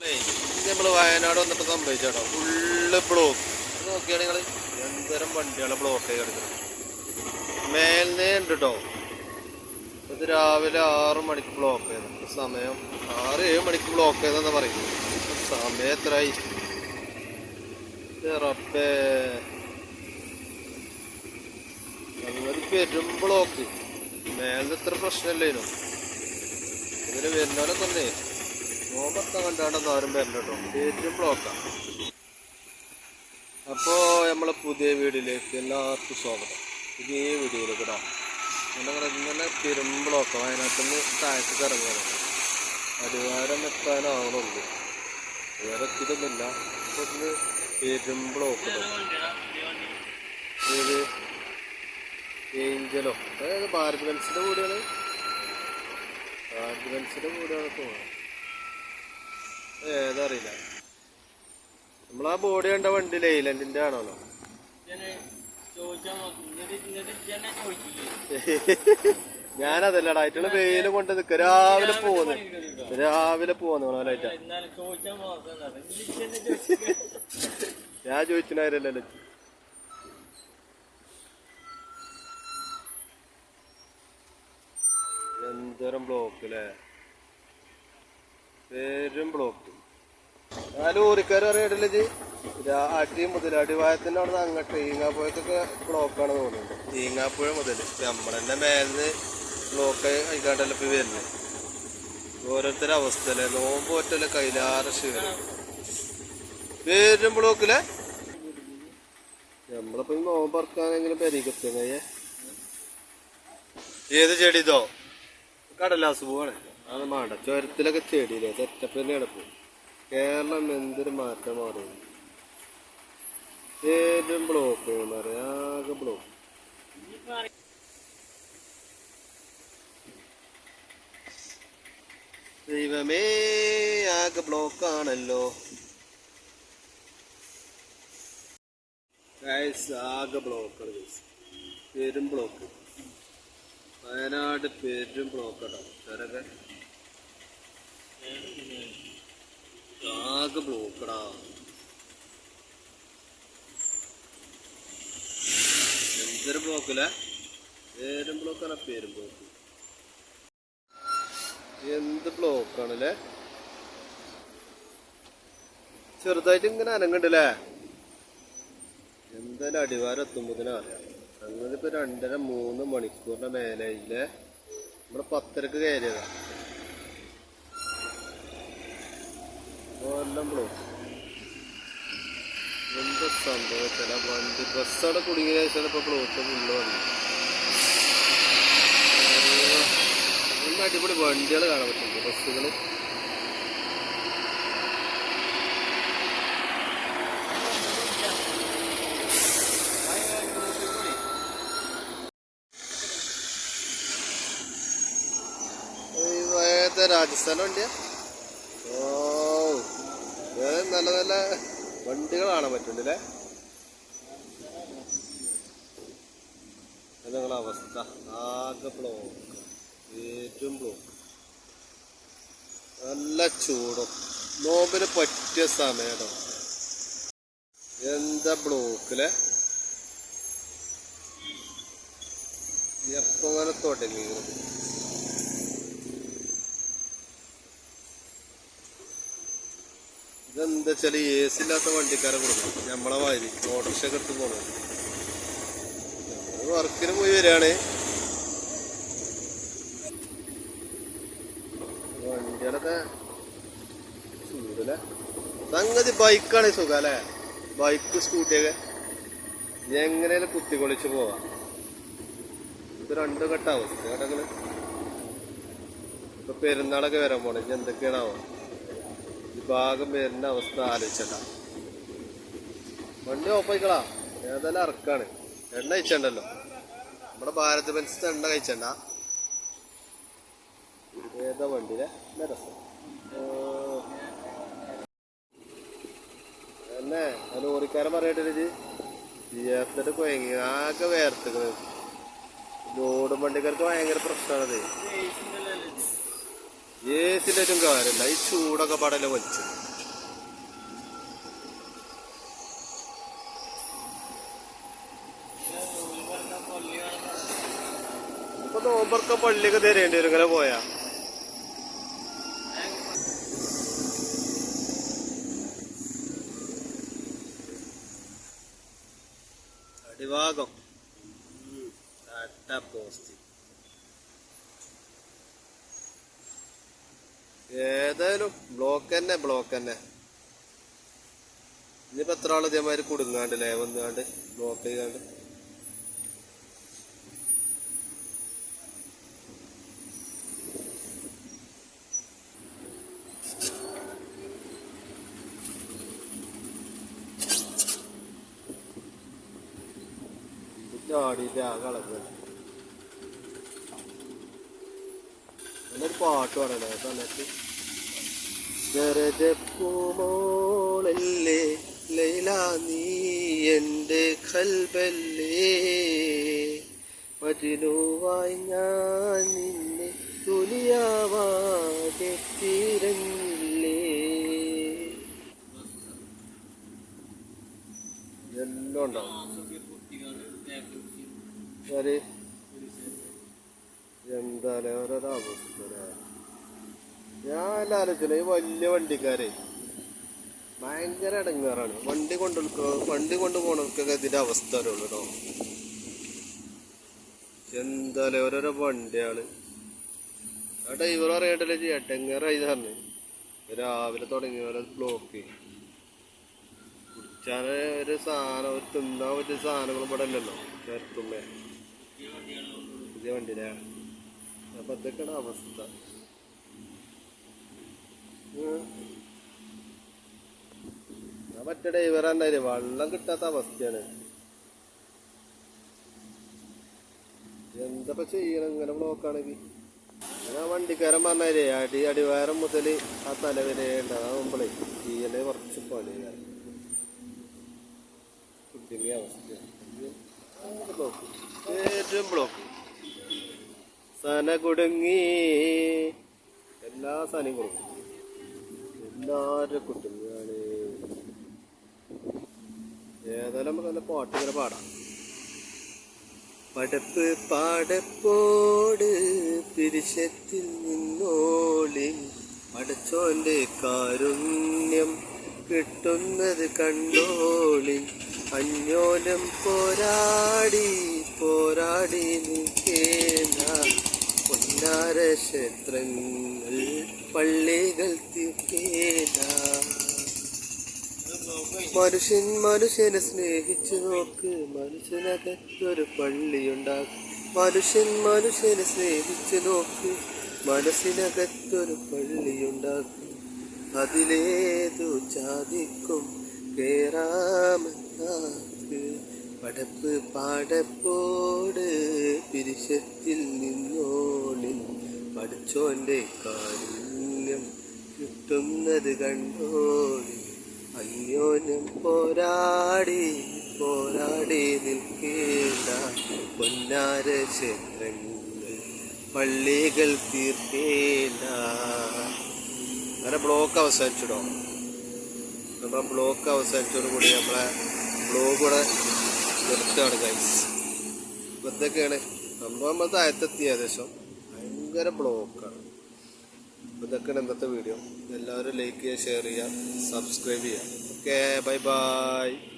നമ്മൾ വയനാട് വന്നിട്ട് സംഭവിച്ചാട്ടോ full block നോക്കിയാണ് നിങ്ങൾ എന്തരം വണ്ടികളെ ബ്ലോക്ക് ആയി കിടക്കുന്നത് മേൽന്നേ ഉണ്ട് കേട്ടോ ഇത് രാവിലെ ആറ് മണിക്ക് ബ്ലോക്ക് ചെയ്തു സമയം ആറ് ഏഴ് മണിക്ക് ബ്ലോക്ക് ചെയ്തെന്ന് പറയും സമയം എത്രയായി? റബ്ബേ. പെരും ബ്ലോക്ക് മേലിന് ഇത്ര പ്രശ്നമില്ലേനു? ഇതിന് വരുന്നവരെ ഒന്നേ നോമ്പത്താൻ കണ്ടാണ്ട് വരില്ല കേട്ടോ. ഏറ്റവും ബ്ലോക്കാണ് അപ്പോൾ നമ്മളെ പുതിയ വീടിലേക്ക് എല്ലാവർക്കും സ്വാഗതം. പുതിയ വീഡിയോയിലേക്ക് ഇടാം ഞങ്ങളുടെ ഇങ്ങനെ പെരും ബ്ലോക്ക് വയനാട്ടിൽ നിന്ന് താഴത്തേക്ക് ഇറങ്ങുകയാണ് അടിവാരം എത്താനാവണുള്ളൂ. വേറെ എത്തിയിട്ടൊന്നുമില്ല. അപ്പോൾ ഇതിന് പെരും ബ്ലോക്ക് ഏത്? ഏഞ്ചലോ. അതായത് ഭാരത് ബെൻസിന്റെ കൂടെയാണ് ഭാരത് ബെൻസിന്റെ കൂടെയാണ് തോന്നുന്നത് ഏതറിയില്ല. നമ്മളാ ബോഡി കണ്ട വണ്ടി ലൈലൻഡിന്റെ ആണല്ലോ. ഞാനതല്ലടാ ആയിട്ടുള്ള വെയിലും കൊണ്ട് നിക്ക. രാവിലെ പോന്ന്. രാവിലെ പോന്ന് ഞാൻ ചോദിച്ചിനായിരുന്നല്ലോ എന്തോരം ബ്ലോക്ക് അല്ലേ പേരും ബ്ലോക്ക് ആ ലോറിക്കാർ അറിയണ്ടല്ലേ ജി അടി മുതൽ അടിവായത്തിന്റെ അവിടെ അങ്ങോട്ട് ഈങ്ങാപ്പുഴക്കൊക്കെ ബ്ലോക്കാണ് തോന്നുന്നത് ഈങ്ങാപ്പുഴ മുതൽ നമ്മളെന്നെ മേലിന്ന് ബ്ലോക്ക് ആയിക്കാണ്ടല്ലോ ഇപ്പൊ വരുന്നത് ഓരോരുത്തരുടെ അവസ്ഥ അല്ലേ നോമ്പ് ഒറ്റല്ലേ കൈലാറ ക്ഷീണം പേരും ബ്ലോക്കിലെ നമ്മളിപ്പോ ഈ നോമ്പ് ഇറക്കാനെങ്കിലും പെരീക്കെത്തുന്നേ ഏത് ചെടി ഇതോ കടലാസ് പൂവാണ്. അത് മാണ്ട ചുരത്തിലൊക്കെ ചെടിയില്ലേ? സെറ്റപ്പ് തന്നെ കേരളം എന്തൊരു മാറ്റം മാറും ഏതും ബ്ലോക്ക് ആകെ ബ്ലോക്ക് ദൈവമേ ആകെ ബ്ലോക്ക് ആണല്ലോ. ആകെ ബ്ലോക്കാണ് ഗൈസ് പെരും ബ്ലോക്ക് വയനാട് പെരും ബ്ലോക്ക് ഉണ്ടാവും ചരക ആകെ ബ്ലോക്കടാ. എന്തൊരു ബ്ലോക്കില്ല? ഏരും ബ്ലോക്കാണ് പേരും ബ്ലോക്ക്. എന്ത് ബ്ലോക്കാണല്ലേ? ചെറുതായിട്ട് ഇങ്ങനെ അനങ്ങണ്ടല്ലേ എന്തായാലും അടിവാരം എത്തുമ്പോഴത്തേനും അറിയാം. അങ്ങനെ ഇപ്പൊ രണ്ടര മൂന്ന് മണിക്കൂറിന്റെ മേലെ ഇല്ലേ നമ്മുടെ പത്തരക്ക് കയറിയതാ. എല്ലാം ബ്ലോക്ക് സംഭവത്തില വണ്ടി ബസ്സവിടെ കുടുങ്ങിയ ഇപ്പൊ ബ്ലോക്ക് ഫുള്ള് അടിപൊളി വണ്ടികൾ കാണാൻ പറ്റുന്നുണ്ട് ബസ്സുകൾ. ഏത് രാജസ്ഥാൻ വണ്ടിയാ? ഓ ഏത് നല്ല നല്ല വണ്ടികൾ കാണാൻ പറ്റുന്നുണ്ടല്ലേ അത് അവസ്ഥ. ആകെ ബ്ലോക്ക് ഏറ്റവും ബ്ലോക്ക് നല്ല ചൂടും. നോമ്പിന് പറ്റിയ സമയം എന്താ ബ്ലോക്കിലെ എപ്പോ അങ്ങനെ തുടങ്ങി ഇതെന്താ വെച്ചാൽ എ സി ഇല്ലാത്ത വണ്ടിക്കാരെ കൊടുക്കും നമ്മളെ വാരി ഓട്ടോറിക്ഷ ഒക്കെ എടുത്ത് പോകണം വർക്കിന് പോയി വരികയാണ്. വണ്ടികളൊക്കെ ചൂടല്ലേ? സംഗതി ബൈക്കാണ് സുഖം അല്ലേ ബൈക്ക് സ്കൂട്ടിയൊക്കെ. എങ്ങനെയാലും കുത്തിക്കൊളിച്ച് പോവാം. ഇത് രണ്ടു ഘട്ട അവസ്ഥ കേട്ടങ്ങൾ ഇപ്പൊ പെരുന്നാളൊക്കെ വരാൻ പോണേ എന്തൊക്കെയാണാവോ ഭാഗം വരുന്ന അവസ്ഥ ആലോചിച്ചണ്ട വണ്ടി ഓപ്പായിക്കളാ ഏതായാലും ഇറക്കാണ് എണ്ണ കഴിച്ചണ്ടല്ലോ. നമ്മുടെ ഭാരത് ബെൻസിന്റെ എണ്ണ കഴിച്ചണ്ട. ഏതാ വണ്ടിയിലെ? രസം? ഓ. എന്നെ ആ ലോറിക്കാരൻ പറയട്ടെ ജിയാഫിന്റെ കുഴങ്ങി ആകെ ലോഡും വണ്ടിക്കാർക്ക് ഭയങ്കര പ്രശ്നമാണത്. ഏസിന്റെ ഒരു കാര്യമില്ല. ഈ ചൂടൊക്കെ പടല വലിച്ചു ഇപ്പൊ നോമ്പൊക്കെ പള്ളിയൊക്കെ തരേണ്ടി വരും. ഇങ്ങനെ പോയാ. അടിഭാഗം. പോസ്റ്റ്. ഏതായാലും ബ്ലോക്ക് തന്നെ ബ്ലോക്ക് തന്നെ. ഇനിയിപ്പോ എത്ര ആൾ ഇതേമാതിരി കുടുങ്ങാണ്ട് ലേ വന്നുകാണ്ട് ബ്ലോക്ക് ചെയ്യാണ്ട് ചാടിയിട്ട് ആകെ അളക്കുക പാട്ട് ആ സമയത്ത് പൂമോളല്ലേ ലൈല നീ എന്റെ കൽബല്ലേ. മജിനുവായി ഞാൻ നിന്നെ തുനിയാവാകെ തിരഞ്ഞില്ലേ. എല്ലാം ഉണ്ടാവും. ആര്? എന്താല്ലേ ഓരോരോ അവസ്ഥ ഞാൻ ആലോചിച്ചില്ല ഈ വലിയ വണ്ടിക്കാരെ. ഭയങ്കര ഇടങ്ങാറാണ്. വണ്ടി കൊണ്ടു വണ്ടി കൊണ്ടു പോണവർക്കൊക്കെ ഇതിന്റെ അവസ്ഥ അറിയുള്ളൂ കേട്ടോ ഓരോരോ വണ്ടിയാണ് ആ ഡ്രൈവർ അറിയണ്ടല്ലേ ടെങ്ങറായി പറഞ്ഞു. രാവിലെ തുടങ്ങി ഓരോ ബ്ലോക്ക് കുടിച്ചാൽ ഒരു സാധനം ഒരു തിന്നാൻ പറ്റിയ സാധനങ്ങളും ഇവിടെ അല്ലല്ലോ ചേർത്തുമ്പേ പുതിയ വണ്ടിയിലാണ് അപ്പൊ അതൊക്കെയാണ് അവസ്ഥ. ആ മറ്റേ ഡ്രൈവർ ഉണ്ടായില്ലേ വെള്ളം കിട്ടാത്ത അവസ്ഥയാണ്. എന്തപ്പോ ചെയ്യണം? ഇങ്ങനെ ബ്ലോക്കാണെങ്കിൽ ആ വണ്ടിക്കാരൻ പറഞ്ഞാലേ അടി അടിവാരം മുതൽ ആ തല വരെ ഉണ്ടാകുമ്പോഴേ ചെയ്യലേ കുറച്ച് പണിയാണ് കുട്ടിന്റെ അവസ്ഥ. ബ്ലോക്ക് ഏറ്റവും ബ്ലോക്ക് സന കുടുങ്ങി എല്ലാ സനം കൊടുക്കും. എല്ലാവരും കുടുങ്ങിയാണ് ഏതായാലും നമുക്ക് നല്ല പാട്ട് ഇങ്ങനെ പാടാം. പടപ്പ് പാടപ്പോട് തിരിശത്തിൽ നിന്നോളി. പടച്ചോന്റെ കാരുണ്യം കിട്ടുന്നത് കണ്ടോളി. അന്യോനം പോരാടി പോരാടി നിൽക്കേണ്ട പൊന്നാര ക്ഷേത്രങ്ങൾ പള്ളികൾ തീർക്കേണ്ട മനുഷ്യൻ മനുഷ്യനെ സ്നേഹിച്ചു നോക്ക് മനുഷ്യനകത്തൊരു പള്ളിയുണ്ടാക്കും. മനുഷ്യൻ മനുഷ്യനെ സ്നേഹിച്ചു നോക്ക് മനസ്സിനകത്തൊരു പള്ളിയുണ്ടാക്കും. അതിലേതു ചാതിക്കും കേറാമെന്നാക്ക് പടപ്പ് പാടപ്പോട് പിരിശത്തിൽ നിന്നോളിൽ പഠിച്ചോന്റെ കാരുണ്യം കിട്ടുന്നത് കണ്ടോളി. അന്യോന്യം പോരാടി പോരാടി നിൽക്കേണ്ട പൊന്നാര ക്ഷേത്രങ്ങൾ പള്ളികൾ തീർക്കേണ്ട. അങ്ങനെ ബ്ലോക്ക് അവസാനിച്ചിടോ. നമ്മളെ ബ്ലോക്ക് അവസാനിച്ചോടുകൂടി നമ്മളെ ബ്ലോഗ് കൂടെ നിർത്തുകയാണ് ഗൈസ് ഇപ്പൊ ഇതൊക്കെയാണ് സംഭവം ഏകദേശം. ഭയങ്കര ബ്ലോക്കാണ് അപ്പോൾ ഇതൊക്കെയാണ് ഇന്നത്തെ വീഡിയോ എല്ലാവരും ലൈക്ക് ചെയ്യുക ഷെയർ ചെയ്യുക സബ്സ്ക്രൈബ് ചെയ്യുക. Okay bye bye